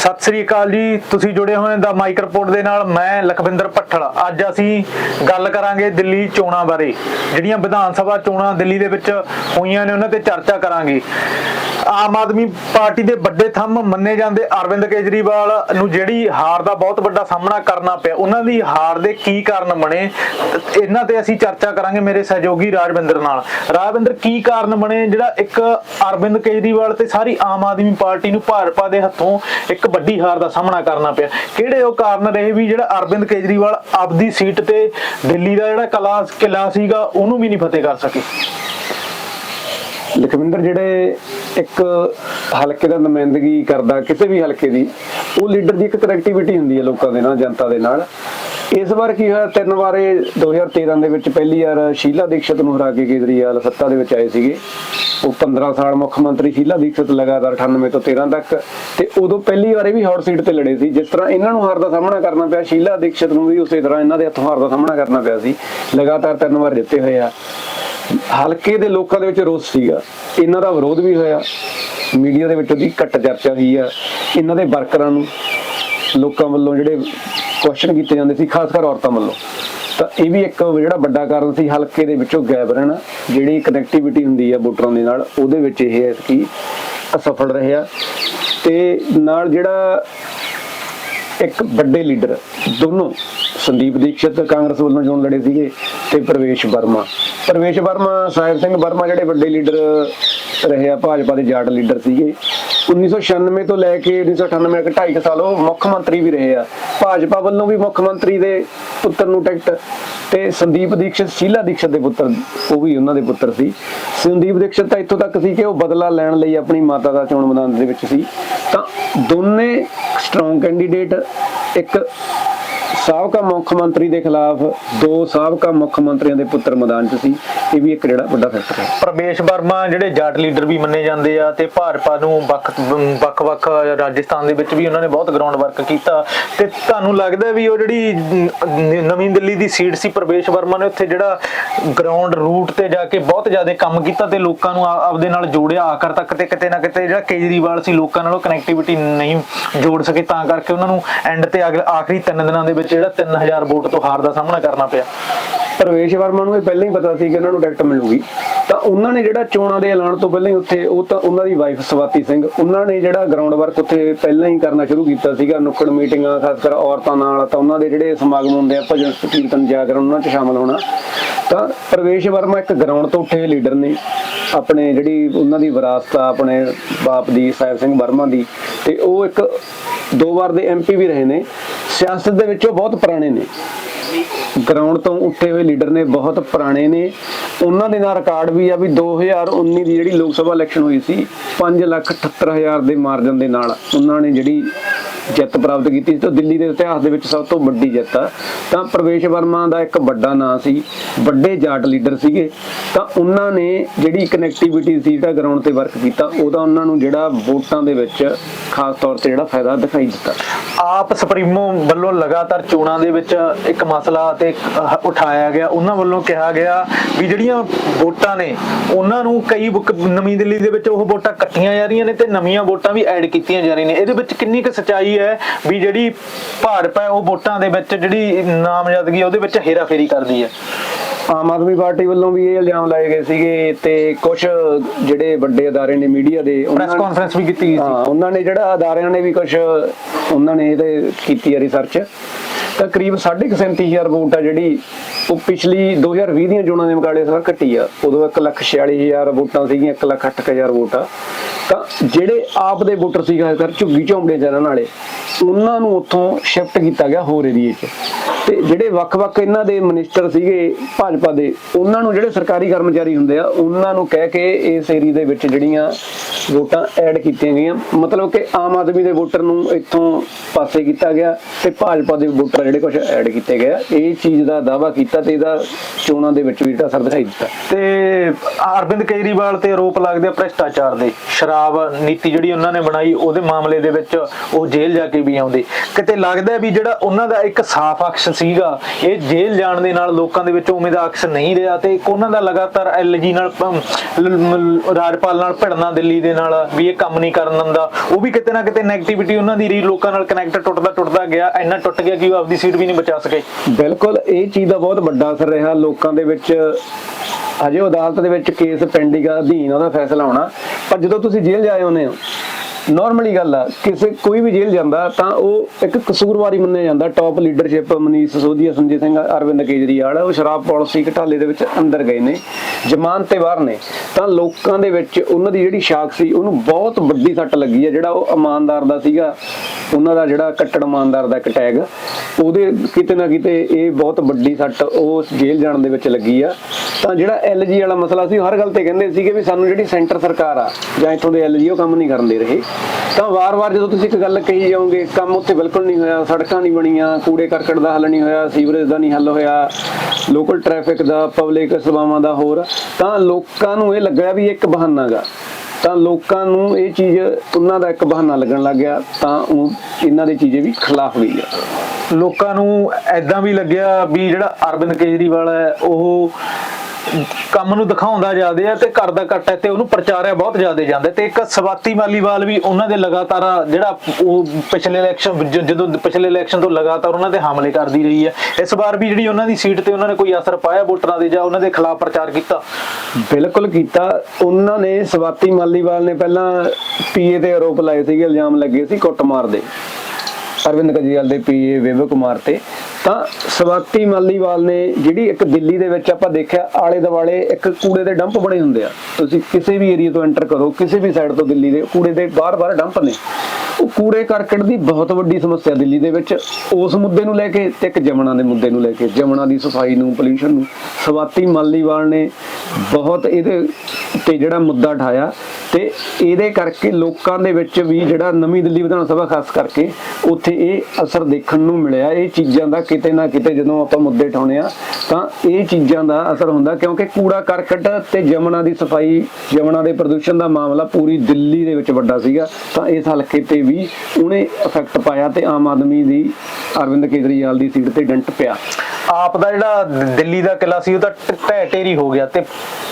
ਸਤਿ ਸ੍ਰੀ ਅਕਾਲ ਜੀ। ਤੁਸੀਂ ਜੁੜੇ ਹੋਏ ਦਾ ਮਾਈਕ ਰਿਪੋਰਟ ਦੇ ਨਾਲ। ਮੈਂ ਲਖਵਿੰਦਰ ਭੱਠਲ। ਅੱਜ ਅਸੀਂ ਗੱਲ ਕਰਾਂਗੇ ਦਿੱਲੀ ਚੋਣਾਂ ਬਾਰੇ। ਜਿਹੜੀਆਂ ਵਿਧਾਨ ਸਭਾ ਚੋਣਾਂ ਦਿੱਲੀ ਦੇ ਵਿੱਚ ਹੋਈਆਂ ਨੇ, ਉਹਨਾਂ ਤੇ ਚਰਚਾ ਕਰਾਂਗੇ। ਆਮ ਆਦਮੀ ਪਾਰਟੀ ਦੇ ਵੱਡੇ ਥੰਮ ਮੰਨੇ ਜਾਂਦੇ ਅਰਵਿੰਦ ਕੇਜਰੀਵਾਲ ਨੂੰ ਜਿਹੜੀ ਹਾਰ ਦਾ ਬਹੁਤ ਵੱਡਾ ਸਾਹਮਣਾ ਕਰਨਾ ਪਿਆ। ਉਹਨਾਂ ਦੀ ਹਾਰ ਦੇ ਕੀ ਕਾਰਨ ਬਣੇ? ਇਹਨਾਂ ਤੇ ਅਸੀਂ ਚਰਚਾ ਕਰਾਂਗੇ ਮੇਰੇ ਸਹਿਯੋਗੀ ਰਾਜਵਿੰਦਰ ਨਾਲ। ਰਾਜਵਿੰਦਰ, ਕੀ ਕਾਰਨ ਬਣੇ? ਜਿਹੜਾ ਇੱਕ ਅਰਵਿੰਦ ਕੇਜਰੀਵਾਲ ਤੇ ਸਾਰੀ ਆਮ ਆਦਮੀ ਪਾਰਟੀ ਨੂੰ ਭਾਜਪਾ ਦੇ ਹੱਥੋਂ ਇੱਕ ਵੱਡੀ ਹਾਰ ਦਾ ਸਾਹਮਣਾ ਕਰਨਾ ਪਿਆ। ਕਿਹੜੇ ਉਹ ਕਾਰਨ ਰਹੇ ਵੀ ਜਿਹੜਾ ਅਰਵਿੰਦ ਕੇਜਰੀਵਾਲ ਆਪਦੀ ਸੀਟ ਤੇ ਦਿੱਲੀ ਦਾ ਜਿਹੜਾ ਕਲਾ ਕਿਲਾ ਸੀਗਾ, ਉਹਨੂੰ ਵੀ ਨਹੀਂ ਫਤਿਹ ਕਰ ਸਕੇ? ਲਖਵਿੰਦਰ ਜਿਹੜੇ ਇੱਕ ਹਲਕੇ ਦਾ ਨੁਮਾਇੰਦਗੀ ਕਰਦਾ ਕਿਸੇ ਵੀ ਹਲਕੇ ਦੀ, ਉਹ ਲੀਡਰ ਦੀ ਇੱਕ ਕਨੈਕਟੀਵਿਟੀ ਹੁੰਦੀ ਹੈ ਲੋਕਾਂ ਦੇ ਨਾਲ, ਜਨਤਾ ਦੇ ਨਾਲ। ਇਸ ਵਾਰ ਕੀ ਹੋਇਆ, ਤਿੰਨ ਵਾਰੇ 2013 ਦੇ ਵਿੱਚ ਪਹਿਲੀ ਵਾਰ ਸ਼ੀਲਾ ਦੀਕਸ਼ਤ ਨੂੰ ਹਰਾ ਕੇ ਕੇਜਰੀਵਾਲ ਸੱਤਾ ਦੇ ਵਿੱਚ ਆਏ ਸੀਗੇ। ਉਹ 15 ਸਾਲ ਮੁੱਖ ਮੰਤਰੀ ਸ਼ੀਲਾ ਦੀਕਸ਼ਤ ਲਗਾਤਾਰ 98 ਤੋਂ 13 ਤੱਕ, ਤੇ ਉਦੋਂ ਪਹਿਲੀ ਵਾਰ ਇਹ ਵੀ ਹੌਟ ਸੀਟ ਤੇ ਲੜੇ ਸੀ। ਜਿਸ ਤਰ੍ਹਾਂ ਇਹਨਾਂ ਨੂੰ ਹਾਰ ਦਾ ਸਾਹਮਣਾ ਕਰਨਾ ਪਿਆ, ਸ਼ੀਲਾ ਦੀਕਸ਼ਤ ਨੂੰ ਵੀ ਉਸੇ ਤਰ੍ਹਾਂ ਇਹਨਾਂ ਦੇ ਹੱਥੋਂ ਹਾਰ ਦਾ ਸਾਹਮਣਾ ਕਰਨਾ ਪਿਆ ਸੀ। ਲਗਾਤਾਰ ਤਿੰਨ ਵਾਰ ਜਿੱਤੇ ਹੋਏ ਆ। ਹਲਕੇ ਦੇ ਲੋਕਾਂ ਦੇ ਵਿੱਚ ਰੋਸ ਸੀਗਾ। ਇਹਨਾਂ ਦਾ ਵਿਰੋਧ ਵੀ ਹੋਇਆ। ਮੀਡੀਆ ਦੇ ਵਿੱਚ ਉਹਦੀ ਘੱਟ ਚਰਚਾ ਹੋਈ ਆ। ਇਹਨਾਂ ਦੇ ਵਰਕਰਾਂ ਨੂੰ ਲੋਕਾਂ ਵੱਲੋਂ ਜਿਹੜੇ ਕੁਐਸਚਨ ਕੀਤੇ ਜਾਂਦੇ ਸੀ, ਖਾਸ ਕਰ ਔਰਤਾਂ ਵੱਲੋਂ। ਤਾਂ ਇਹ ਵੀ ਇੱਕ ਜਿਹੜਾ ਵੱਡਾ ਕਾਰਨ ਸੀ, ਹਲਕੇ ਦੇ ਵਿੱਚੋਂ ਗੈਪ ਰਹਿਣਾ। ਜਿਹੜੀ ਕਨੈਕਟੀਵਿਟੀ ਹੁੰਦੀ ਆ ਵੋਟਰਾਂ ਦੇ ਨਾਲ, ਉਹਦੇ ਵਿੱਚ ਇਹ ਹੈ ਕਿ ਅਸਫਲ ਰਿਹਾ ਤੇ ਨਾਲ ਜਿਹੜਾ ਇੱਕ ਵੱਡੇ ਲੀਡਰ ਦੋਨੋਂ ਸੰਦੀਪ ਦੀਕਸ਼ਿਤ ਕਾਂਗਰਸ ਵੱਲੋਂ ਚੋਣ ਲੜੇ ਸੀਗੇ ਤੇ ਪ੍ਰਵੇਸ਼ ਵਰਮਾ। ਪ੍ਰਵੇਸ਼ ਵਰਮਾ, ਸਾਹਿਬ ਸਿੰਘ ਵਰਮਾ ਜਿਹੜੇ ਵੱਡੇ ਲੀਡਰ ਰਹੇ ਆ, ਭਾਜਪਾ ਦੇ ਜਾਟ ਲੀਡਰ ਸੀਗੇ। 1996 ਤੋਂ ਲੈ ਕੇ 1998 ਤੱਕ 2.5 ਸਾਲ ਉਹ ਮੁੱਖ ਮੰਤਰੀ ਵੀ ਰਹੇ ਆ। ਭਾਜਪਾ ਵੱਲੋਂ ਵੀ ਮੁੱਖ ਮੰਤਰੀ ਦੇ ਪੁੱਤਰ ਨੂੰ ਟਿਕਟ ਤੇ ਸੰਦੀਪ ਦੀਕਸ਼ਿਤ, ਸ਼ੀਲਾ ਦੀਕਸ਼ਿਤ ਦੇ ਪੁੱਤਰ, ਉਹ ਵੀ ਉਹਨਾਂ ਦੇ ਪੁੱਤਰ ਸੀ। ਸੰਦੀਪ ਦੀਕਸ਼ਿਤ ਤਾਂ ਇੱਥੋਂ ਤੱਕ ਸੀ ਕਿ ਉਹ ਬਦਲਾ ਲੈਣ ਲਈ ਆਪਣੀ ਮਾਤਾ ਦਾ ਚੋਣ ਮੈਦਾਨ ਦੇ ਵਿੱਚ ਸੀ। ਤਾਂ ਦੋਨੇ ਸਟਰੋਂਗ ਕੈਂਡੀਡੇਟ ਇੱਕ ਸਾਬਕਾ ਮੁੱਖ ਮੰਤਰੀ ਦੇ ਖਿਲਾਫ ਦੋ ਸਾਬਕਾ ਮੁੱਖ ਮੰਤਰੀਆਂ ਦੇ ਪੁੱਤਰ ਮੈਦਾਨ 'ਚ ਸੀ, ਇਹ ਵੀ ਇੱਕ ਜਿਹੜਾ ਵੱਡਾ ਫੈਕਟਰ ਹੈ। ਪ੍ਰਵੇਸ਼ ਵਰਮਾ, ਜਿਹੜੇ ਜਾਟ ਲੀਡਰ ਵੀ ਮੰਨੇ ਜਾਂਦੇ ਆ ਤੇ ਭਾਜਪਾ ਨੂੰ ਵੱਖ-ਵੱਖ ਰਾਜਸਥਾਨ ਦੇ ਵਿੱਚ ਵੀ ਉਹਨਾਂ ਨੇ ਬਹੁਤ ਗਰਾਊਂਡ ਵਰਕ ਕੀਤਾ ਤੇ ਤੁਹਾਨੂੰ ਲੱਗਦਾ ਵੀ ਉਹ ਜਿਹੜੀ ਨਵੀਂ ਦਿੱਲੀ ਦੀ ਸੀਟ ਸੀ ਪ੍ਰਵੇਸ਼ ਵਰਮਾ ਨੇ ਉੱਥੇ ਜਿਹੜਾ ਗਰਾਊਂਡ ਰੂਟ ਤੇ ਜਾ ਕੇ ਬਹੁਤ ਜ਼ਿਆਦਾ ਕੰਮ ਕੀਤਾ ਤੇ ਲੋਕਾਂ ਨੂੰ ਆਪਦੇ ਨਾਲ ਜੋੜਿਆ, ਆਖਰ ਤੱਕ ਤੇ ਕਿਤੇ ਨਾ ਕਿਤੇ ਜਿਹੜਾ ਕੇਜਰੀਵਾਲ ਸੀ ਲੋਕਾਂ ਨਾਲੋਂ ਕਨੈਕਟੀਵਿਟੀ ਨਹੀਂ ਜੋੜ ਸਕੇ, ਤਾਂ ਕਰਕੇ ਉਹਨਾਂ ਨੂੰ ਐਂਡ ਤੇ ਅਗਲੇ- ਆਖਰੀ 3 ਦਿਨਾਂ ਦੇ ਵਿੱਚ ਜਿਹੜਾ 3000 ਵੋਟ ਤੋਂ ਹਾਰ ਦਾ ਸਾਹਮਣਾ ਕਰਨਾ ਪਿਆ। ਪ੍ਰਵੇਸ਼ ਵਰਮਾ ਨੂੰ ਇਹ ਪਹਿਲਾਂ ਹੀ ਪਤਾ ਸੀ ਕਿ ਉਹਨਾਂ ਨੂੰ ਟਿਕਟ ਮਿਲੂਗੀ। ਤਾਂ ਉਹਨਾਂ ਨੇ ਜਿਹੜਾ ਚੋਣਾਂ ਦੇ ਐਲਾਨ ਤੋਂ ਪਹਿਲਾਂ ਹੀ ਉੱਥੇ, ਉਹ ਤਾਂ ਉਹਨਾਂ ਦੀ ਵਾਈਫ ਸਵਾਤੀ ਸਿੰਘ, ਉਹਨਾਂ ਨੇ ਜਿਹੜਾ ਗਰਾਊਂਡ ਵਰਕ ਉੱਥੇ ਪਹਿਲਾਂ ਹੀ ਕਰਨਾ ਸ਼ੁਰੂ ਕੀਤਾ ਸੀਗਾ, ਨੁੱਕੜ ਮੀਟਿੰਗਾਂ ਖਾਸ ਕਰ ਔਰਤਾਂ ਨਾਲ, ਤਾਂ ਉਹਨਾਂ ਦੇ ਜਿਹੜੇ ਸਮਾਗਮ ਹੁੰਦੇ ਆ, ਭਜਨ ਕੀਰਤਨ, ਜਾਗਰਣ, ਉਹਨਾਂ 'ਚ ਸ਼ਾਮਲ ਹੋਣਾ। ਤਾਂ ਪ੍ਰਵੇਸ਼ ਵਰਮਾ ਇੱਕ ਗਰਾਊਂਡ ਤੋਂ ਉੱਠੇ ਲੀਡਰ ਨੇ, ਆਪਣੇ ਜਿਹੜੀ ਉਹਨਾਂ ਦੀ ਵਿਰਾਸਤ ਆ ਆਪਣੇ ਬਾਪ ਦੀ, ਸਾਹਿਬ ਸਿੰਘ ਵਰਮਾ ਦੀ, ਤੇ ਉਹ ਇੱਕ ਦੋ ਵਾਰ ਦੇ ਐਮਪੀ ਵੀ ਰਹੇ ਨੇ। ਸਿਆਸਤ ਦੇ ਵਿੱਚ ਉਹ ਬਹੁਤ ਪੁਰਾਣੇ ਨੇ। ਗਰਾਊਂਡ ਤੋਂ ਉੱਠੇ ਹੋਏ ਲੀਡਰ ਨੇ ਬਹੁਤ ਪੁਰਾਣੇ ਨੇ। ਉਹਨਾਂ ਦੇ ਨਾਲ ਰਿਕਾਰਡ ਵੀ ਆ ਵੀ 2019 ਦੀ ਜਿਹੜੀ ਲੋਕ ਸਭਾ ਇਲੈਕਸ਼ਨ ਹੋਈ ਸੀ 578000 ਦੇ ਮਾਰਜਨ ਦੇ ਨਾਲ ਉਹਨਾਂ ਨੇ ਜਿਹੜੀ ਜਿੱਤ ਪ੍ਰਾਪਤ ਕੀਤੀ ਸੀ। ਤਾਂ ਦਿੱਲੀ ਦੇ ਇਤਿਹਾਸ ਦੇ ਵਿੱਚ ਸਭ ਤੋਂ ਵੱਡੀ ਜਿੱਤ ਆ। ਤਾਂ ਪ੍ਰਵੇਸ਼ ਵਰਮਾ ਦਾ ਇੱਕ ਵੱਡਾ ਨਾਂ ਸੀ। ਵੱਡੇ ਜਾਟ ਲੀਡਰ ਸੀਗੇ। ਤਾਂ ਉਹਨਾਂ ਨੇ ਜਿਹੜੀ ਕਨੈਕਟੀਵਿਟੀ ਸੀ ਜਿਹੜਾ ਗਰਾਊਂਡ ਤੇ ਵਰਕ ਕੀਤਾ, ਉਹਦਾ ਉਹਨਾਂ ਨੂੰ ਜਿਹੜਾ ਵੋਟਾਂ ਦੇ ਵਿੱਚ ਖਾਸ ਤੌਰ ਤੇ ਜਿਹੜਾ ਫਾਇਦਾ ਦਿਖਾਈ ਦਿੱਤਾ। ਆਪ ਸੁਪਰੀਮੋ ਵੱਲੋਂ ਲਗਾਤਾਰ ਚੋਣਾਂ ਦੇ ਵਿੱਚ ਇੱਕ ਮਸਲਾ ਤੇ ਉਠਾਇਆ ਗਿਆ। ਉਹਨਾਂ ਵੱਲੋਂ ਕਿਹਾ ਗਿਆ ਵੀ ਜਿਹੜੀਆਂ ਵੋਟਾਂ ਨੇ, ਉਹਨਾਂ ਨੂੰ ਕਈ ਨਵੀਂ ਦਿੱਲੀ ਦੇ ਵਿੱਚ ਉਹ ਵੋਟਾਂ ਕੱਟੀਆਂ ਜਾ ਰਹੀਆਂ ਨੇ ਤੇ ਨਵੀਆਂ ਵੋਟਾਂ ਵੀ ਐਡ ਕੀਤੀਆਂ ਜਾ ਰਹੀਆਂ ਨੇ। ਇਹਦੇ ਵਿੱਚ ਕਿੰਨੀ ਕੁ ਸੱਚਾਈ ਹੈ ਵੀ ਜਿਹੜੀ ਭਾਜਪਾ ਹੈ ਉਹ ਵੋਟਾਂ ਦੇ ਵਿੱਚ ਜਿਹੜੀ ਨਾਮਜ਼ਦਗੀ ਹੈ ਉਹਦੇ ਵਿੱਚ ਹੇਰਾਫੇਰੀ ਕਰਦੀ ਹੈ। ਆਮ ਆਦਮੀ ਪਾਰਟੀ ਵੱਲੋਂ ਵੀ ਇਹ ਇਲਜ਼ਾਮ ਲਾਏ ਗਏ ਸੀਗੇ ਤੇ ਕੁਝ ਜਿਹੜੇ ਵੱਡੇ ਅਦਾਰੇ ਨੇ ਮੀਡੀਆ ਦੇ ਪ੍ਰੈਸ ਕਾਨਫਰੰਸ ਵੀ ਕੀਤੀ ਸੀ। ਉਹਨਾਂ ਨੇ ਜਿਹੜਾ ਅਦਾਰਿਆਂ ਨੇ ਵੀ ਕੁਝ ਉਹਨਾਂ ਨੇ ਇਹਦੇ ਕੀਤੀ ਹੈ ਰਿਸਰਚ ਤਾਂ ਕਰੀਬ 37000 ਵੋਟ ਆ ਜਿਹੜੀ ਉਹ ਪਿਛਲੀ 2020 ਦੀਆਂ ਚੋਣਾਂ ਦੇ ਮੁਕਾਬਲੇ ਸਰ ਘਟੀ ਆ। ਉਦੋਂ 146000 ਵੋਟਾਂ ਸੀਗੀਆਂ 108000 ਵੋਟ ਆ। ਤਾਂ ਜਿਹੜੇ ਆਪ ਦੇ ਵੋਟਰ ਸੀਗਾ ਕਰ ਝੁੱਗੀ ਝੌਂਪੜੇ ਚ ਰਹਿਣ ਵਾਲੇ, ਉਹਨਾਂ ਨੂੰ ਉੱਥੋਂ ਸ਼ਿਫਟ ਕੀਤਾ ਗਿਆ ਹੋਰ ਏਰੀਏ 'ਚ। ਤੇ ਜਿਹੜੇ ਵੱਖ-ਵੱਖ ਇਹਨਾਂ ਦੇ ਮਿਨਿਸਟਰ ਸੀਗੇ ਭਾਜਪਾ ਦੇ, ਉਹਨਾਂ ਨੂੰ ਜਿਹੜੇ ਸਰਕਾਰੀ ਕਰਮਚਾਰੀ ਹੁੰਦੇ ਆ, ਉਹਨਾਂ ਨੂੰ ਕਹਿ ਕੇ ਇਸ ਏਰੀਆ ਦੇ ਵਿੱਚ ਜਿਹੜੀਆਂ ਵੋਟਾਂ ਐਡ ਕੀਤੀਆਂ ਗਈਆਂ। ਮਤਲਬ ਕਿ ਆਮ ਆਦਮੀ ਦੇ ਵੋਟਰ ਨੂੰ ਇੱਥੋਂ ਪਾਸੇ ਕੀਤਾ ਗਿਆ ਤੇ ਭਾਜਪਾ ਦੇ ਵੋਟਰ ਜਿਹੜੇ ਕੁਝ ਐਡ ਕੀਤੇ ਗਏ ਇਹ ਚੀਜ਼ ਦਾ ਦਾਵਾ ਕੀਤਾ ਤੇ ਇਹਦਾ ਚੋਣਾਂ ਦੇ ਵਿੱਚ ਵੀ ਜਿਹੜਾ ਅਸਰ ਦਿਖਾਈ ਦਿੱਤਾ। ਤੇ ਅਰਵਿੰਦ ਕੇਜਰੀਵਾਲ ਤੇ ਆਰੋਪ ਲੱਗਦੇ ਆ ਭ੍ਰਿਸ਼ਟਾਚਾਰ ਦੇ। ਸ਼ਰਾਬ ਨੀਤੀ ਜਿਹੜੀ ਉਹਨਾਂ ਨੇ ਬਣਾਈ, ਉਹਦੇ ਮਾਮਲੇ ਦੇ ਵਿੱਚ ਉਹ ਜੇਲ੍ਹ ਜਾ ਕੇ ਵੀ ਆਉਂਦੇ। ਕਿਤੇ ਲੱਗਦਾ ਵੀ ਜਿਹੜਾ ਉਹਨਾਂ ਦਾ ਇੱਕ ਸਾਫ਼ ਅਕਸ਼ ਸੀਗਾ। ਇਹ ਜੇਲ੍ਹ ਜਾਣ ਦੇ ਨਾਲ ਲੋਕਾਂ ਦੇ ਵਿੱਚ ਉਵੇਂ ਦਾ ਅਕਸ ਨਹੀਂ ਰਿਹਾ ਤੇ ਇੱਕ ਉਹਨਾਂ ਦਾ ਲਗਾਤਾਰ ਐਲਜੀ ਨਾਲ ਰਾਜਪਾਲ ਨਾਲ ਭਿੜਨਾ ਦਿੱਲੀ ਦੇ ਨਾਲ ਵੀ ਇਹ ਕੰਮ ਨਹੀਂ ਕਰਨ ਦਿੰਦਾ। ਉਹ ਵੀ ਕਿਤੇ ਨਾ ਕਿਤੇ ਨੈਗੇਟਿਵਿਟੀ ਉਹਨਾਂ ਦੀ ਰਹੀ, ਲੋਕਾਂ ਨਾਲ ਕਨੈਕਟ ਟੁੱਟਦਾ ਟੁੱਟਦਾ ਗਿਆ, ਇੰਨਾ ਟੁੱਟ ਗਿਆ ਕਿ ਉਹ ਆਪਦੀ ਸੀਟ ਵੀ ਨਹੀਂ ਬਚਾ ਸਕੇ। ਬਿਲਕੁਲ, ਇਹ ਚੀਜ਼ ਦਾ ਬਹੁਤ ਵੱਡਾ ਅਸਰ ਰਿਹਾ ਲੋਕਾਂ ਦੇ ਵਿੱਚ। ਹਜੇ ਅਦਾਲਤ ਦੇ ਵਿੱਚ ਕੇਸ ਪੈਂਡਿੰਗ ਆ, ਅਧੀਨ ਉਹਦਾ ਫੈਸਲਾ ਹੋਣਾ। ਪਰ ਜਦੋਂ ਤੁਸੀਂ ਜੇਲ੍ਹ ਜਾਏ ਹੁੰਦੇ ਹੋ ਨਾਰਮਲੀ ਗੱਲ ਆ, ਕਿਸੇ, ਕੋਈ ਵੀ ਜੇਲ੍ਹ ਜਾਂਦਾ ਤਾਂ ਉਹ ਇੱਕ ਕਸੂਰਵਾਰੀ ਮੰਨਿਆ ਜਾਂਦਾ ਟੌਪ ਲੀਡਰਸ਼ਿਪ ਮਨੀਸ਼ ਸਿਸੋਦੀਆ ਸੰਜੇ ਸਿੰਘ, ਅਰਵਿੰਦ ਕੇਜਰੀਵਾਲ, ਉਹ ਸ਼ਰਾਬ ਪਾਲਿਸੀ ਘਟਾਲੇ ਦੇ ਵਿੱਚ ਅੰਦਰ ਗਏ ਨੇ ਜ਼ਮਾਨਤ ਤੇ ਬਾਹਰ ਨੇ, ਤਾਂ ਲੋਕਾਂ ਦੇ ਵਿੱਚ ਉਹਨਾਂ ਦੀ ਜਿਹੜੀ ਸ਼ਾਖ ਸੀ, ਉਹਨੂੰ ਬਹੁਤ ਵੱਡੀ ਸੱਟ ਲੱਗੀ ਹੈ ਜਿਹੜਾ ਉਹ ਇਮਾਨਦਾਰ ਦਾ ਸੀਗਾ, ਉਹਨਾਂ ਦਾ ਜਿਹੜਾ ਕੱਟੜ ਇਮਾਨਦਾਰ ਦਾ ਇੱਕ ਟੈਗ, ਉਹਦੇ ਕਿਤੇ ਨਾ ਕਿਤੇ ਇਹ ਬਹੁਤ ਵੱਡੀ ਸੱਟ ਉਹ ਜੇਲ੍ਹ ਜਾਣ ਦੇ ਵਿੱਚ ਲੱਗੀ ਆ। ਤਾਂ ਜਿਹੜਾ ਐਲਜੀ ਵਾਲਾ ਮਸਲਾ ਸੀ ਹਰ ਗੱਲ ਤੇ ਕਹਿੰਦੇ ਸੀਗੇ ਵੀ ਸਾਨੂੰ ਜਿਹੜੀ ਸੈਂਟਰ ਸਰਕਾਰ ਆ, ਜਾਂ ਇੱਥੋਂ ਦੇ ਐਲਜੀ ਉਹ ਕੰਮ ਨਹੀਂ ਕਰਨ ਦੇ ਰਹੇ। ਤਾਂ ਵਾਰ-ਵਾਰ ਜਦੋਂ ਤੁਸੀਂ ਇੱਕ ਗੱਲ ਕਹੀ ਜਾਓਗੇ, ਕੰਮ ਉੱਥੇ ਬਿਲਕੁਲ ਨਹੀਂ ਹੋਇਆ, ਸੜਕਾਂ ਨਹੀਂ ਬਣੀਆਂ, ਕੂੜੇ ਕਰਕਟ ਦਾ ਹੱਲ ਨਹੀਂ ਹੋਇਆ, ਸੀਵਰੇਜ ਦਾ ਨਹੀਂ ਹੱਲ ਹੋਇਆ ਲੋਕਲ ਟ੍ਰੈਫਿਕ ਦਾ ਪਬਲਿਕ ਸੇਵਾਵਾਂ ਦਾ ਹੋਰ, ਤਾਂ ਲੋਕਾਂ ਨੂੰ ਇਹ ਲੱਗਿਆ ਵੀ ਇੱਕ ਬਹਾਨਾ ਗਾ। ਤਾਂ ਲੋਕਾਂ ਨੂੰ ਇਹ ਚੀਜ਼, ਉਹਨਾਂ ਦਾ ਇੱਕ ਬਹਾਨਾ ਲੱਗਣ ਲੱਗ ਗਿਆ, ਤਾਂ ਉਹ ਇਹਨਾਂ ਦੀ ਚੀਜ਼ੇ ਵੀ ਖਿਲਾਫ ਗਈ ਆ। ਲੋਕਾਂ ਨੂੰ ਐਦਾਂ ਵੀ ਲੱਗਿਆ ਵੀ ਜਿਹੜਾ ਅਰਵਿੰਦ ਕੇਜਰੀਵਾਲ ਹੈ, ਉਹ ਕੰਮ ਨੂੰ ਦਿਖਾਉਂਦਾ ਜ਼ਿਆਦੇ ਆ ਤੇ ਕਰਦਾ ਘੱਟ ਹੈ ਤੇ ਉਹਨੂੰ ਪ੍ਰਚਾਰਿਆ ਬਹੁਤ ਜ਼ਿਆਦੇ ਜਾਂਦਾ ਤੇ ਇੱਕ ਸਵਾਤੀ ਮਾਲੀਵਾਲ ਵੀ ਉਹਨਾਂ ਦੇ ਲਗਾਤਾਰ ਜਿਹੜਾ ਉਹ ਪਿਛਲੇ ਇਲੈਕਸ਼ਨ ਜਦੋਂ ਪਿਛਲੇ ਇਲੈਕਸ਼ਨ ਤੋਂ ਲਗਾਤਾਰ ਉਹਨਾਂ ਤੇ ਹਮਲੇ ਕਰਦੀ ਰਹੀ ਹੈ ਇਸ ਵਾਰ ਵੀ ਜਿਹੜੀ ਉਹਨਾਂ ਦੀ ਸੀਟ ਤੇ ਉਹਨਾਂ ਨੇ ਕੋਈ ਅਸਰ ਪਾਇਆ ਵੋਟਰਾਂ ਦੇ ਜਾਂ ਉਹਨਾਂ ਦੇ ਖਿਲਾਫ ਪ੍ਰਚਾਰ ਕੀਤਾ? ਬਿਲਕੁਲ ਕੀਤਾ। ਉਹਨਾਂ ਨੇ ਸਵਾਤੀ ਮਾਲੀਵਾਲ ਨੇ ਪਹਿਲਾਂ ਪੀਏ ਤੇ ਆਰੋਪ ਲਾਏ ਸੀਗੇ, ਇਲਜ਼ਾਮ ਲੱਗੇ ਸੀ ਕੁੱਟਮਾਰ ਦੇ। ਅਰਵਿੰਦ ਕੇਜਰੀਵਾਲ ਦੇ ਪੀਏ ਵਿਵੇਕ ਕੁਮਾਰ ਤੇ। ਤਾਂ ਸਵਾਤੀ ਮਾਲੀਵਾਲ ਨੇ ਜਿਹੜੀ ਇੱਕ ਦਿੱਲੀ ਦੇ ਵਿੱਚ ਆਪਾਂ ਦੇਖਿਆ, ਆਲੇ ਦੁਆਲੇ ਇੱਕ ਕੂੜੇ ਦੇ ਡੰਪ ਬਣੇ ਹੁੰਦੇ ਆ। ਤੁਸੀਂ ਕਿਸੇ ਵੀ ਏਰੀਆ ਤੋਂ ਐਂਟਰ ਕਰੋ, ਕਿਸੇ ਵੀ ਸਾਈਡ ਤੋਂ ਦਿੱਲੀ ਦੇ ਕੂੜੇ ਦੇ ਬਾਹਰ-ਬਾਹਰ ਡੰਪ ਨੇ। ਉਹ ਕੂੜੇ ਕਰਕਟ ਦੀ ਬਹੁਤ ਵੱਡੀ ਸਮੱਸਿਆ ਦਿੱਲੀ ਦੇ ਵਿੱਚ। ਉਸ ਮੁੱਦੇ ਨੂੰ ਲੈ ਕੇ ਤੇ ਇੱਕ ਜਮਨਾ ਦੇ ਮੁੱਦੇ ਨੂੰ ਲੈ ਕੇ। ਜਮਨਾ ਦੀ ਸਫ਼ਾਈ ਨੂੰ ਪੋਲਿਊਸ਼ਨ ਨੂੰ। ਸਵਾਤੀ ਮਾਲੀਵਾਲ ਨੇ ਬਹੁਤ ਇਹਦੇ ਤੇ ਜਿਹੜਾ ਮੁੱਦਾ ਉਠਾਇਆ ਤੇ ਇਹਦੇ ਕਰਕੇ ਲੋਕਾਂ ਦੇ ਵਿੱਚ ਵੀ ਜਿਹੜਾ ਨਵੀਂ ਦਿੱਲੀ ਵਿਧਾਨ ਸਭਾ, ਖਾਸ ਕਰਕੇ ਉੱਥੇ ਇਹ ਅਸਰ ਦੇਖਣ ਨੂੰ ਮਿਲਿਆ। ਇਹ ਚੀਜ਼ਾਂ ਦਾ ਕਿਤੇ ਨਾ ਕਿਤੇ ਜਦੋਂ ਆਪਾਂ ਮੁੱਦੇ ਉਠਾਉਣੇ ਆ, ਤਾਂ ਇਹ ਚੀਜ਼ਾਂ ਦਾ ਅਸਰ ਹੁੰਦਾ ਕਿਉਂਕਿ ਕੂੜਾ ਕਰਕਟ ਤੇ ਜਮਨਾ ਦੀ ਸਫ਼ਾਈ ਜਮਨਾ ਦੇ ਪ੍ਰਦੂਸ਼ਣ ਦਾ ਮਾਮਲਾ ਪੂਰੀ ਦਿੱਲੀ ਦੇ ਵਿੱਚ ਵੱਡਾ ਸੀਗਾ। ਤਾਂ ਇਸ ਹਲਕੇ ਤੇ ਵੀ ਉਹਨੇ ਇਫੈਕਟ ਪਾਇਆ ਤੇ ਆਮ ਆਦਮੀ ਦੀ ਅਰਵਿੰਦ ਕੇਜਰੀਵਾਲ ਦੀ ਸੀਟ ਤੇ ਡੰਟ ਪਿਆ। ਆਪ ਦਾ ਜਿਹੜਾ ਦਿੱਲੀ ਦਾ ਕਿਲਾ ਸੀ, ਉਹ ਤਾਂ ਢਹਿ ਢੇਰੀ ਹੋ ਗਿਆ ਤੇ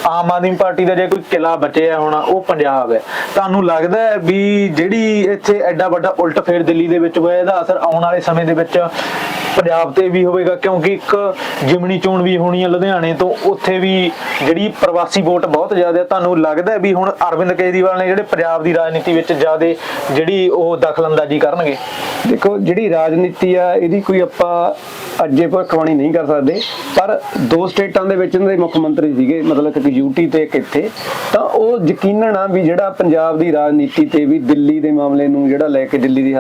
ਆਮ ਆਦਮੀ ਪਾਰਟੀ ਦਾ ਜੇ ਕੋਈ ਕਿਲਾ ਬਚਿਆ ਹੋਣਾ, ਉਹ ਪੰਜਾਬ ਹੈ। ਤੁਹਾਨੂੰ ਲੱਗਦਾ ਹੈ ਵੀ ਜਿਹੜੀ ਇੱਥੇ ਐਡਾ ਵੱਡਾ ਉਲਟ ਫੇਰ ਦਿੱਲੀ ਦੇ ਵਿੱਚ ਹੋਇਆ, ਇਹਦਾ ਅਸਰ ਆਉਣ ਵਾਲੇ ਸਮੇਂ ਦੇ ਵਿੱਚ ਪੰਜਾਬ ਤੇ ਵੀ ਹੋਵੇਗਾ, ਕਿਉਂਕਿ ਇੱਕ ਜਿਮਣੀ ਚੋਣ ਵੀ ਹੋਣੀ ਹੈ ਲੁਧਿਆਣੇ ਤੋਂ, ਉੱਥੇ ਵੀ ਜਿਹੜੀ ਪ੍ਰਵਾਸੀ ਵੋਟ ਬਹੁਤ ਜ਼ਿਆਦਾ ਹੈ ਤੁਹਾਨੂੰ ਲੱਗਦਾ ਵੀ ਹੁਣ ਅਰਵਿੰਦ ਕੇਜਰੀਵਾਲ ਨੇ ਜਿਹੜੇ ਪੰਜਾਬ ਦੀ ਰਾਜਨੀਤੀ ਵਿੱਚ ਜ਼ਿਆਦਾ ਜਿਹੜੀ ਉਹ ਦਖਲਅੰਦਾਜ਼ੀ ਕਰਨਗੇ? ਦੇਖੋ, ਜਿਹੜੀ ਰਾਜਨੀਤੀ ਆ, ਇਹਦੀ ਕੋਈ ਆਪਾਂ ਅੱਜੇ ਭਵਿੱਖਬਾਣੀ ਨਹੀਂ ਕਰ ਸਕਦੇ, ਪਰ ਦੋ ਸਟੇਟਾਂ ਦੇ ਵਿੱਚ ਇਹਨਾਂ ਦੇ ਮੁੱਖ ਮੰਤਰੀ ਸੀਗੇ, ਮਤਲਬ ਕਿ ਯੂਟੀ ਤੇ ਇੱਕ ਇੱਥੇ, ਤਾਂ ਉਹ ਯਕੀਨਨ ਆ ਵੀ ਜਿਹੜਾ ਪੰਜਾਬ ਦੀ ਰਾਜਨੀਤੀ ਤੇ ਵੀ ਦਿੱਲੀ ਦੇ ਮਾਮਲੇ ਨੂੰ ਜਿਹੜਾ ਲੈ ਕੇ ਦਿੱਲੀ ਦੀ